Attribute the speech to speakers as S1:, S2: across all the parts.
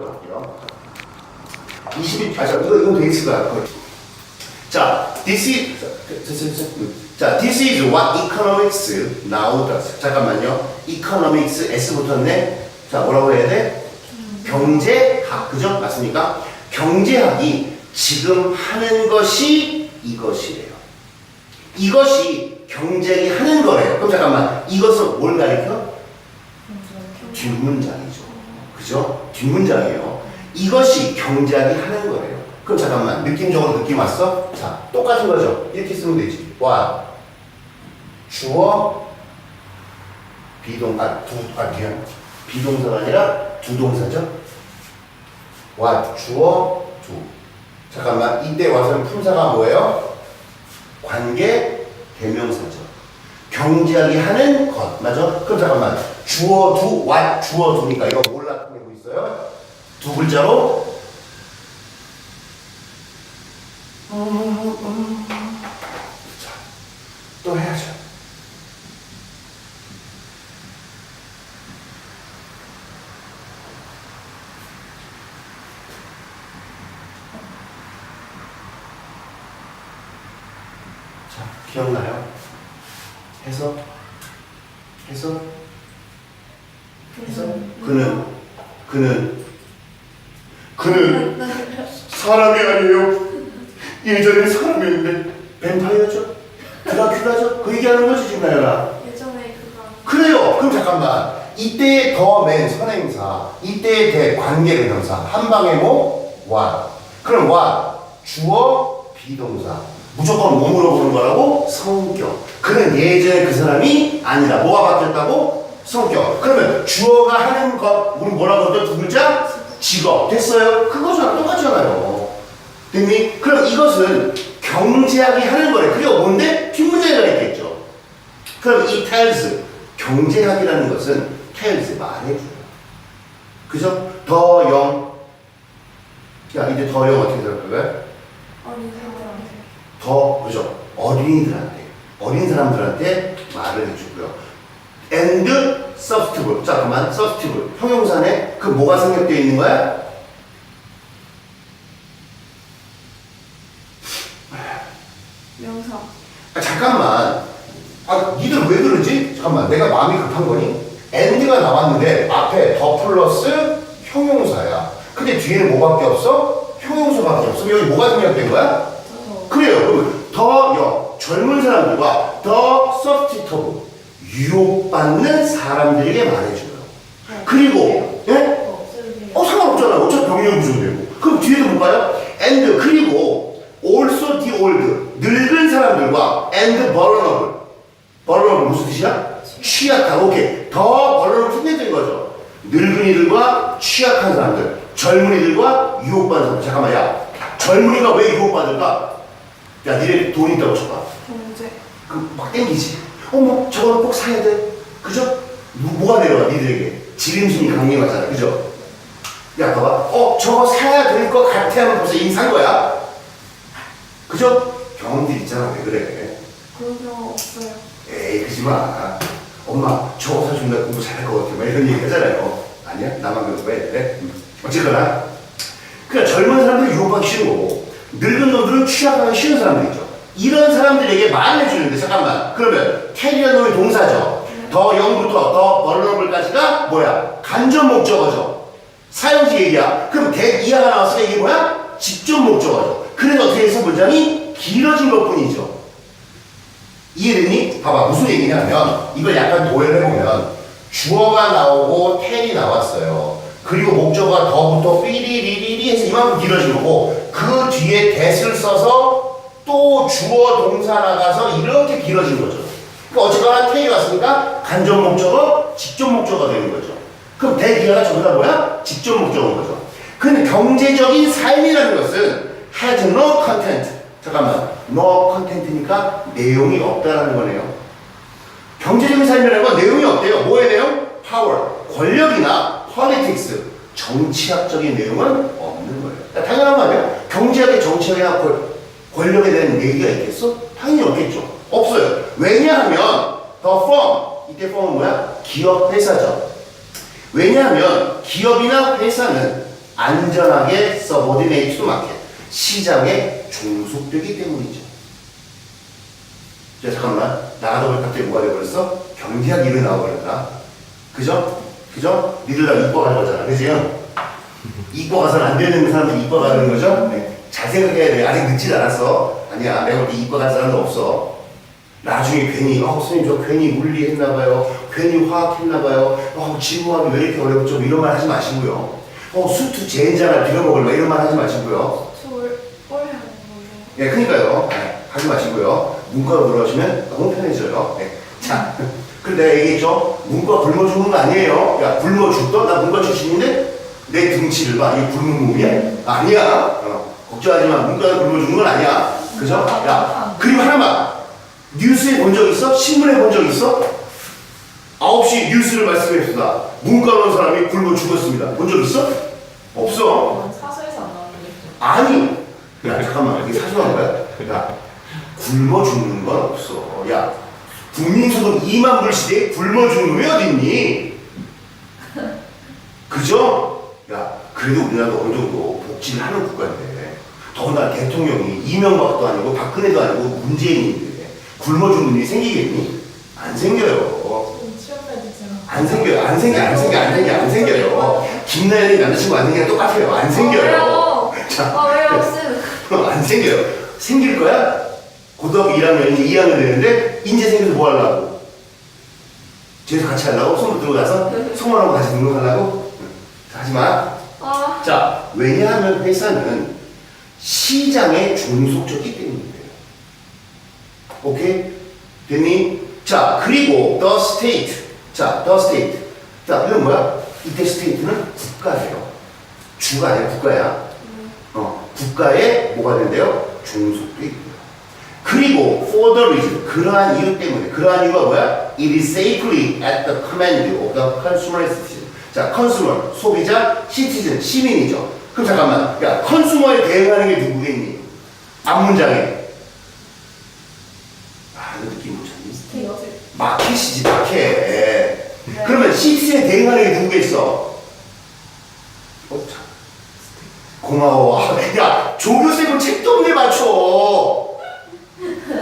S1: 볼게요. 20일, 아, 자, 이거, 이거. 거의. 자, this is, 자, 자, 자, this is what economics now does. 잠깐만요. economics, S 붙었네. 자, 뭐라고 해야 돼? 경제학, 그죠? 맞습니까? 경제학이 지금 하는 것이 이것이래요. 이것이 경제학이 하는 거래요. 그럼 잠깐만, 이것은 뭘 가리켜? 뒷문장이죠. 그죠? 뒷문장이에요. 이것이 경제학이 하는 거예요. 그럼 잠깐만 느낌적으로 느낌 왔어? 자 똑같은 거죠. 이렇게 쓰면 되지. 와 주어 비동 아 두 아 미안 비동사가 아니라 두 동사죠. 와 주어 두 잠깐만 이때 와서는 품사가 뭐예요? 관계 대명사죠. 경제학이 하는 것 맞아? 그럼 잠깐만 주어 두 what 주어 두니까 이거? 두 글자로 자, 또 해야죠. 자, 기억나요? 해서 해서 해서 그는 그는 그는 사람이 아니에요. 예전에 사람이었는데 뱀파이어죠? 드라큘라죠? 그 얘기하는 거지 지금 나열아.
S2: 예전에 그거
S1: 그래요. 그럼 잠깐만. 이때의 더맨 선행사, 이때의 대 관계 대명사, 한 방에 뭐? 와. 그럼 와 주어 비동사. 무조건 몸으로 보는 거라고 성격. 그는 예전에 그 사람이 아니라 뭐가 바뀌었다고? 성격. 그러면 주어가 하는 것, 우리 뭐라고 그러죠? 두 글자? 직업. 됐어요? 그거랑 똑같잖아요. 됐니? 그럼 이것은 경제학이 하는 거래. 그게 뭔데? 뒷문장이라 했겠죠. 그럼 이 tells, 경제학이라는 것은 tells, 말해줘요. 그죠? 더 영. 야, 이제 더 영 어떻게 생각할까요?
S2: 어린 사람한테
S1: 더, 그죠? 어린이들한테, 어린 사람들한테 말을 해주고요. And substantive. 잠깐만, substantive. 형용사네? 그 뭐가 생략되어 있는 거야?
S2: 명사
S1: 아, 잠깐만. 아, 니들 왜 그러지? 잠깐만. 내가 마음이 급한 거니? and가 나왔는데 앞에 더 플러스 형용사야. 근데 뒤에는 뭐밖에 없어? 형용사밖에 없어. 여기 뭐가 생략된 거야?
S2: 더
S1: 그래요. 그럼 더 여, 젊은 사람들과 더 서브티터브 유혹받는 사람들에게 말해줘요. 그리고 예?
S2: 더 쓰기
S1: 어 상관없잖아요. 어차피 병력 구조되고. 그럼 뒤에도 볼까요? and 그리고 also the old 늙은 사람들과 and vulnerable vulnerable 무슨 뜻이야? 취약한 오케이 더 vulnerable 생략된 거죠. 늙은이들과 취약한 사람들, 젊은이들과 유혹받는 사람들. 잠깐만 야 젊은이가 왜 유혹받을까? 야 니네 돈 있다고 쳐봐.
S2: 경제
S1: 그막 땡기지. 어머, 저거는 꼭 사야 돼. 그죠? 뭐, 뭐가 내려와, 니들에게? 지름신이 강림하잖아. 그죠? 야, 봐봐. 어, 저거 사야 될 것 같아 하면 벌써 이미 산 거야. 그죠? 경험들 있잖아. 왜 그래?
S2: 그런 경우 없어요
S1: 에이, 그러지 마. 엄마, 저거 사준다 공부 잘할 것 같아. 막 이런 얘기 하잖아요. 아니야? 나만 그런 거야? 그래? 음. 어쨌거나. 그러니까 젊은 사람들은 유혹하기 싫은 거고, 늙은 놈들은 취약하기 싫은 사람들이죠. 이런 사람들에게 말을 해주는데, 잠깐만. 그러면, 캐리어 놈이 동사죠. 더 영부터 더 벌러블까지가 뭐야? 간접 목적어죠. 사용식 얘기야. 그럼 대 이하가 나왔으니까 이게 뭐야? 직접 목적어죠. 그래서 어떻게 해서 문장이 길어진 것 뿐이죠. 이해됐니? 봐봐 무슨 얘기냐면 이걸 약간 도열해보면 주어가 나오고 텔이 나왔어요 그리고 목적어가 더부터 삐리리리리 해서 이만큼 길어진 거고 그 뒤에 that을 써서 또 주어 동사 나가서 이렇게 길어진 거죠. 그러니까 어쨌거나 텔이 왔으니까? 간접 목적어 직접 목적어가 되는 거죠. 그럼 대기가 전부 다 뭐야? 직접 목적어인 거죠. 근데 경제적인 삶이라는 것은 has no content. 잠깐만. no content니까 내용이 없다라는 거네요. 경제적인 삶이라는 건 내용이 없대요. 뭐의 내용? power. 권력이나 politics. 정치학적인 내용은 없는 거예요. 그러니까 당연한 거 아니야? 경제학의 정치학이나 권- 권력에 대한 얘기가 있겠어? 당연히 없겠죠 없어요 왜냐하면 the firm 이때 firm은 뭐야? 기업 회사죠 왜냐하면 기업이나 회사는 안전하게 subordinate. 시장에 종속되기 때문이죠. 자, 잠깐만. 보니 갑자기 뭐가 돼버렸어? 경제학 일이 나와버렸다. 그죠? 그죠? 니들 다 이과 가는 거잖아. 그지? 이과 가서는 안 되는 사람들 이과 가는 거죠? 네. 잘 생각해야 돼. 아직 늦지 않았어. 아니야. 내가 볼때 이과 갈 사람도 없어. 나중에 괜히, 어, 선생님 저 괜히 물리 했나봐요. 괜히 화학 했나봐요. 어, 지구학이 왜 이렇게 어렵죠? 이런 말 하지 마시고요. 어, 수투 젠장을 빌어먹을 막 이런 말 하지 마시고요.
S2: 예,
S1: 그러니까요. 네, 하지 마시고요. 문과로 들어가시면 너무 편해져요. 네. 자, 근데 내가 얘기했죠. 문과 굶어 죽는 거 아니에요. 야, 굶어 죽던? 나 문과 출신인데 내 등치를 봐. 이게 굶은 몸이야? 아니야. 어, 걱정하지 마. 문과가 굶어 죽는 건 아니야. 그죠? 야, 그리고 하나만. 뉴스에 본 적 있어? 신문에 본 적 있어? 9시 뉴스를 말씀해봅시다. 문과 온 사람이 굶어 죽었습니다. 본 적 있어? 없어.
S3: 사서에서 안 나오는데.
S1: 아니, 야 잠깐만 이게 사소한 거야? 야 굶어 죽는 건 없어. 야 국민소득 2만 불 시대에 굶어 죽는 왜 어딨니? 그죠? 야 그래도 우리나라도 어느 정도 복지를 하는 국가인데 더군다나 대통령이 이명박도 아니고 박근혜도 아니고 문재인인데 굶어 죽는 일이 생기겠니? 안
S3: 생겨요.
S1: 안 생겨요. 안 생겨, 안 생겨, 안 생겨, 안 생겨요. 김나연이 남자친구 안 생기랑 똑같아요. 안 생겨요. 자,
S2: 아 왜요 쌤?
S1: 안 생겨요. 생길 거야? 고등학교 1학년, 이제 2학년 되는데, 인제 생겨서 뭐 하려고? 집에서 같이 하려고? 선물 들고 가서? 성원하고 같이 등록하려고? 응. 하지 마.
S2: 아
S1: 자, 왜냐하면 회사는 시장에 종속적이기 때문이에요. 오케이? 됐니? 자, 그리고 the state. 자, the state. 자, 이건 뭐야? 이때 state는 국가예요. 주가 아니라 국가야. 어, 국가에 뭐가 된대요? 종속돼 있고요. 그리고 for the reason, 그러한 이유 때문에, 그러한 이유가 뭐야? It is safely at the command of the consumer citizen. 자, consumer, 소비자, citizen, 시민이죠. 그럼 잠깐만, 야, 컨슈머에 대응하는 게 누구겠니? 앞문장에. 아, 이거 느낌?
S3: 스테이트.
S1: 마켓이지, 마켓. 그러면 시티즌에 대응하는 게 누구겠어? 어, 참. 고마워. 야, 조교쌤은 책도 없네 맞춰.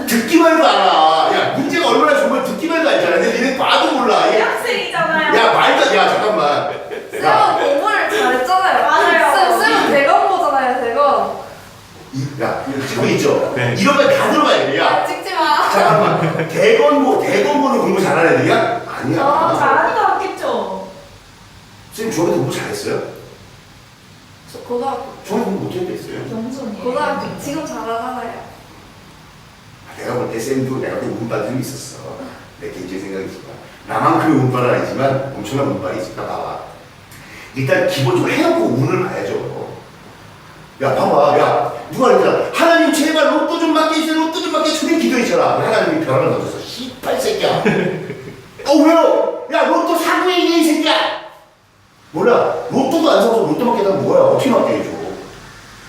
S1: 듣기만 해도 알아. 야, 문제가 얼마나 좋은 걸 듣기만 해도 알잖아. 근데 니네 봐도 몰라. 야,
S3: 학생이잖아요.
S1: 야 말도, 야, 잠깐만. 야,
S2: 쌤은 공부를 잘했잖아요.
S3: 맞아요.
S2: 쌤 쌤은 대건 보잖아요 대건.
S1: 저거 있죠?
S4: 네.
S1: 이런 거다 들어가야 돼.
S2: 야
S1: 야,
S2: 찍지 마.
S1: 잠깐만. 대건고, 대건고는 공부 잘하는 애들이야? 아니야.
S3: 아, 잘하니까 왔겠죠.
S1: 선생님, 중학교 때 공부 잘했어요?
S2: 저 고등학교
S1: 중학교 공부 못했겠어요?
S3: 경선이에요.
S2: 고등학교 지금 잘하잖아요.
S1: 내가 볼 때 쌤도 내가 볼 때 운빨이 좀 있었어. 내 개인적인 생각이지만. 나만큼의 운빨은 아니지만 엄청난 운빨이 있을까 봐봐. 일단 기본적으로 해놓고 운을 봐야죠. 야, 봐봐. 야, 누가 그랬잖아. 하나님 제발 로또 좀 받게 해주세요. 로또 좀 받게 해주세요. 기도했잖아. 하나님이 벼락을 던졌어. 씨발 새끼야. 어, 왜요? 야, 로또 사고 얘기해, 이 새끼야. 몰라. 로또도 안 사서 로또 받게 되면 뭐야? 어떻게 받게 해줘?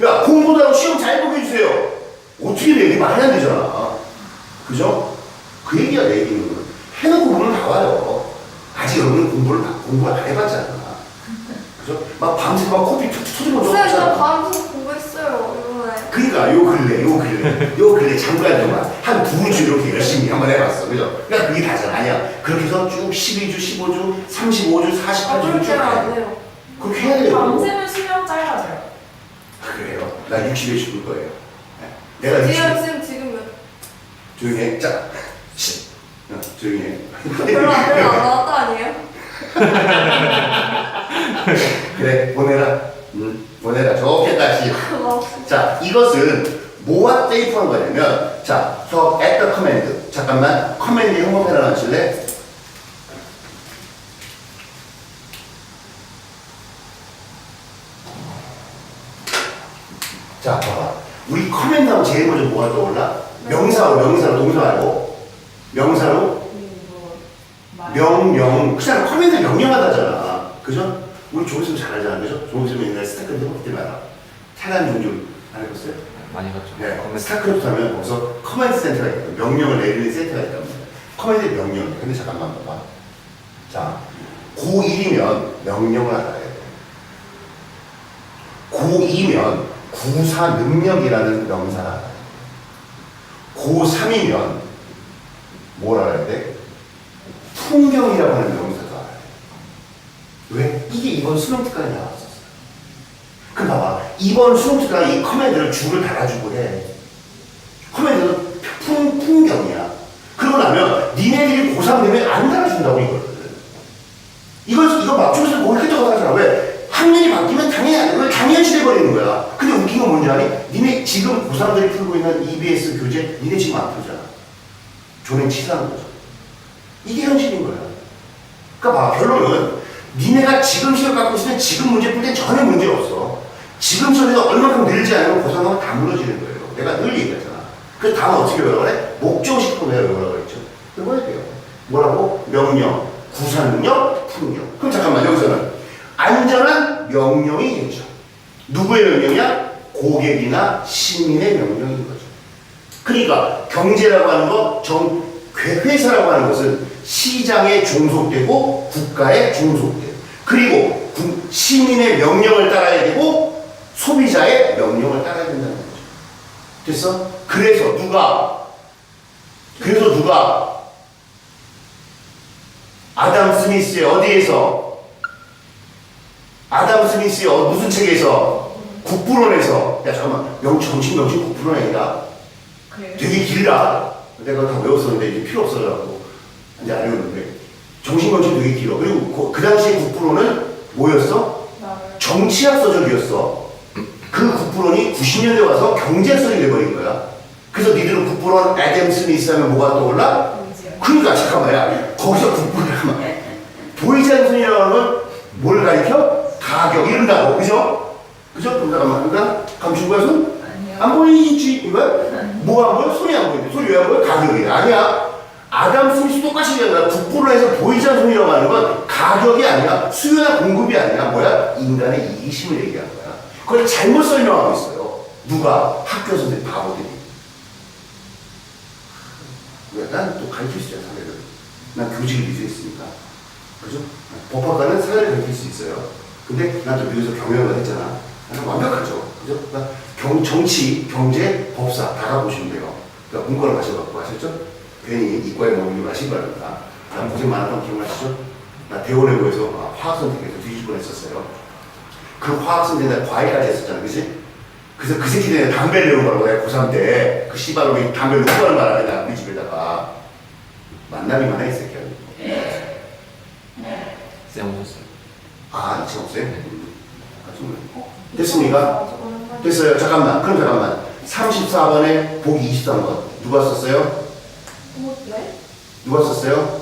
S1: 야, 공부도 하고 시험 잘 보게 해주세요. 어떻게 돼? 이게 말이 안 되잖아. 그죠? 그 얘기야, 내 얘기는. 해놓고 보면 나와요. 아직 여러분은 공부를, 다- 공부를 안 해봤잖아. 그죠? 막 밤새 막 커피 툭툭 터지고
S2: 쌤저
S1: 없잖 그러니까 요 근래, 요 근래, 요 근래 잠깐 동안 한 두 주 이렇게 열심히 한번 해봤어. 그죠? 그러니까 그게 다잖아. 아니야. 그렇게 해서 쭉 12주, 15주, 35주,
S2: 아
S1: 48주 쭉 가요.
S2: 돼요.
S1: 그렇게 해야 돼요.
S3: 밤새면 수명 짧아져요.
S1: 그래요. 나 60에 죽을 거예요. 네. 내가 60에
S2: 지금 쌤 지금 몇?
S1: 조용히 해. 자, 쉿. 어, 조용히 해.
S2: 별로 안 별로 안 나왔다 아니에요?
S1: 그래, 보내라. 응, 보내라. 좋겠다, 씨.
S2: 고맙습니다.
S1: 자, 이것은 뭐와 테이프한 거냐면, 자, 저 at the command. 잠깐만, 커맨드 하나 칠래? 자, 봐봐. 우리 커맨드 하면 제일 먼저 뭐가 떠올라? 명사로, 명사로, 동사 말고. 명사로,
S3: 그리고 말.
S1: 명령. 그냥 커맨드 명령하다잖아. 그죠? 우리 조기쌤 잘 알잖아. 그죠? 조기쌤 옛날에 스타크래프트 해볼 때마다. 테란 종좀 안 해봤어요?
S4: 많이 갔죠.
S1: 네. 스타크래프트 하면 거기서 커맨드 센터가 있거든. 명령을 내리는 센터가 있단 말이야. 커맨드 명령. 근데 잠깐만 봐봐. 자, 고1이면 명령을 알아야 돼. 고2면 구사 능력이라는 명사가 나와요. 고3이면 뭐라 해야 돼? 풍경이라고 하는 나와요. 왜? 이게 이번 수능 특강에 나왔었어요. 그럼 봐봐. 이번 수능 특강 이 커맨드를 줄을 달아주고 해. 커맨드는 풍, 풍경이야. 그러고 나면 니네들이 고3 되면 안 달아준다고 이거를. 이걸, 이거 맞추면서 뭘 끄적어 하잖아. 왜? 학년이 바뀌면 당연히, 당연시 돼버리는 거야. 근데 웃긴 건 뭔지 아니? 니네 지금 고3들이 풀고 있는 EBS 교재, 니네 지금 안 풀잖아. 조는 치사한 거죠. 이게 현실인 거야. 그러니까 봐, 결론은 니네가 지금 시험 갖고 있으면 지금 문제 풀 땐 전혀 문제 없어. 지금 시험에서 얼마큼 늘지 않으면 고3하면 다 무너지는 거예요. 내가 늘 얘기했잖아. 그 다음 어떻게 외우라 그래? 목적식으로 외우라고 그랬죠. 외워야 돼요. 뭐라고? 명령, 구사능력, 풍경. 그럼 잠깐만, 여기서는 안전한 명령이겠죠. 누구의 명령이야? 고객이나 시민의 명령인 거죠. 그러니까 경제라고 하는 거, 정, 회- 회사라고 하는 것은 시장에 종속되고 국가에 종속돼요. 그리고 구- 시민의 명령을 따라야 되고 소비자의 명령을 따라야 된다는 거죠. 됐어? 그래서 누가 그래서 누가 아담 스미스의 어디에서 아담 스미스의 어- 무슨 책에서 국부론에서 야 잠깐만 명 정신 명신 국부론 아니다? 되게 길다. 내가 다 외웠었는데 이제 필요 없어가지고 이제 안 외우는데 정신건축 되게 길어. 그리고 그, 그 당시에 국부론은 뭐였어? 정치학 서적이었어. 그 국부론이 90년대 와서 경제학 서적이 돼버린 거야. 그래서 니들은 국부론 애덤 스미스 하면 뭐가 떠올라? 그러니까 잠깐만 야 거기서 국부론하면 보이지 않는 손이라고 하면 뭘 가리켜? 가격 이런다고 그죠? 그죠? 그러니까 감춘 거야 손? 안 보이지 이거? 뭐가 안 보여? 손이 안 보이는데 손이 왜 안 보여? 가격이 아니야 아담 스미스 똑같이 얘기한다 국부로 해서 않는 손이라고 하는 건 가격이 아니야 수요나 공급이 아니야 뭐야? 인간의 이기심을 얘기한 거야 그걸 잘못 설명하고 있어요 누가? 학교 선생님 바보들이 난또 가르칠 수 있잖아 사회를 난 교직을 미수했으니까 그죠? 법학과는 사회를 가르칠 수 있어요 근데 난 또 미국에서 경영을 했잖아 나는 완벽하죠 그죠? 경, 정치, 경제, 법사 다 가보시면 돼요. 그러니까 문과를 가셔갖고 아셨죠? 괜히 이과에 머물지 마시기 바랍니다. 난 고생 많았던 거 기억나시죠? 나 대원외고에서 아, 화학 선택해서 뒤질 뻔했었어요. 그 화학 선택에 과외까지 했었잖아, 그지? 그래서 그 새끼 내가 담배를 내고 가라고 내가 고3 때 그 씨발로 담배를 놓고 가는 바람에 나 우리 집에다가 만나기만 해, 이 새끼야.
S4: 쌤 오셨어요?
S1: 아, 이제 없어요? 아.
S2: 어?
S1: 됐습니까? 됐어요. 잠깐만. 그럼 잠깐만. 34번에 보기 23번. 누가 썼어요?
S2: 어, 네?
S1: 누가 썼어요?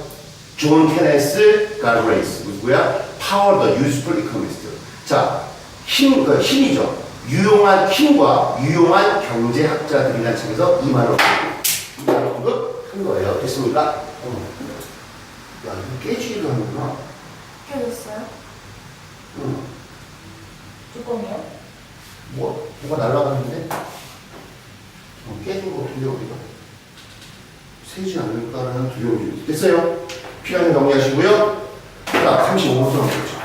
S1: 존 케네스 가르레이스. 누구야? 파워 더 유스풀 이코노미스트. 자, 힘, 그 힘이죠. 유용한 힘과 유용한 경제학자들이라는 책에서 이 말을 이 말을 언급한 거예요. 됐습니까? 어머. 야, 이거 깨지기도 하는구나.
S2: 깨졌어요?
S1: 응.
S3: 뚜껑이요?
S1: 뭐, 뭐가 날아가는데? 어, 깨진 거 같은데, 우리가? 새지 않을까라는 두려움이 됐어요. 필요한 정리하시고요. 자, 35분 좀 그렇죠.